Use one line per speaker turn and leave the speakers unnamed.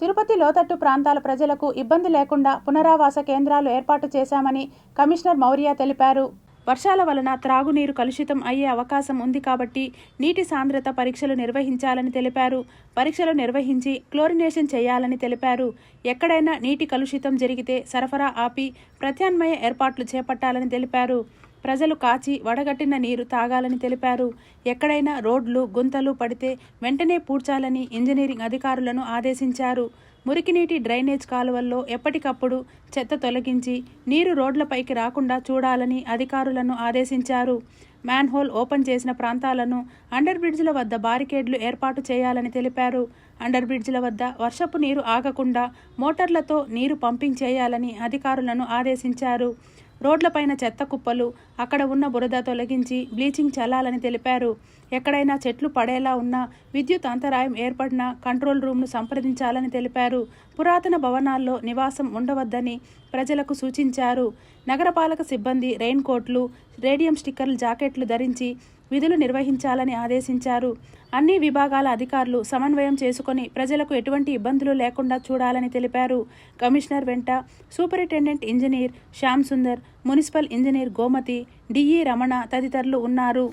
తిరుపతి లోతట్టు ప్రాంతాల ప్రజలకు ఇబ్బంది లేకుండా పునరావాస కేంద్రాలు ఏర్పాటు చేశామని కమిషనర్ మౌర్య తెలిపారు. వర్షాల వలన త్రాగునీరు కలుషితం అయ్యే అవకాశం ఉంది కాబట్టి నీటి సాంద్రత పరీక్షలు నిర్వహించాలని తెలిపారు. పరీక్షలు నిర్వహించి క్లోరినేషన్ చేయాలని తెలిపారు. ఎక్కడైనా నీటి కలుషితం జరిగితే సరఫరా ఆపి ప్రత్యామ్నాయ ఏర్పాట్లు చేపట్టాలని తెలిపారు. ప్రజలు కాచి వడగట్టిన నీరు తాగాలని తెలిపారు. ఎక్కడైనా రోడ్లు గుంతలు పడితే వెంటనే పూడ్చాలని ఇంజనీరింగ్ అధికారులను ఆదేశించారు. మురికినీటి డ్రైనేజ్ కాలువల్లో ఎప్పటికప్పుడు చెత్త తొలగించి నీరు రోడ్లపైకి రాకుండా చూడాలని అధికారులను ఆదేశించారు. మ్యాన్హోల్ ఓపెన్ చేసిన ప్రాంతాలను అండర్ బ్రిడ్జ్ల వద్ద బారికేడ్లు ఏర్పాటు చేయాలని తెలిపారు. అండర్ బ్రిడ్జ్ల వద్ద వర్షపు నీరు ఆగకుండా మోటార్లతో నీరు పంపింగ్ చేయాలని అధికారులను ఆదేశించారు. రోడ్లపైన చెత్త కుప్పలు అక్కడ ఉన్న బురద తొలగించి బ్లీచింగ్ చల్లాలని తెలిపారు. ఎక్కడైనా చెట్లు పడేలా ఉన్నా విద్యుత్ అంతరాయం ఏర్పడినా కంట్రోల్ రూమ్ను సంప్రదించాలని తెలిపారు. పురాతన భవనాల్లో నివాసం ఉండవద్దని ప్రజలకు సూచించారు. నగరపాలక సిబ్బంది రెయిన్ కోట్లు రేడియం స్టిక్కర్లు జాకెట్లు ధరించి విధులు నిర్వహించాలని ఆదేశించారు. అన్ని విభాగాల అధికారులు సమన్వయం చేసుకొని ప్రజలకు ఎటువంటి ఇబ్బందులు లేకుండా చూడాలని తెలిపారు. కమిషనర్ వెంట superintendent engineer Shyam Sundar municipal engineer Gomathi DE Ramana తదితరులు ఉన్నారు.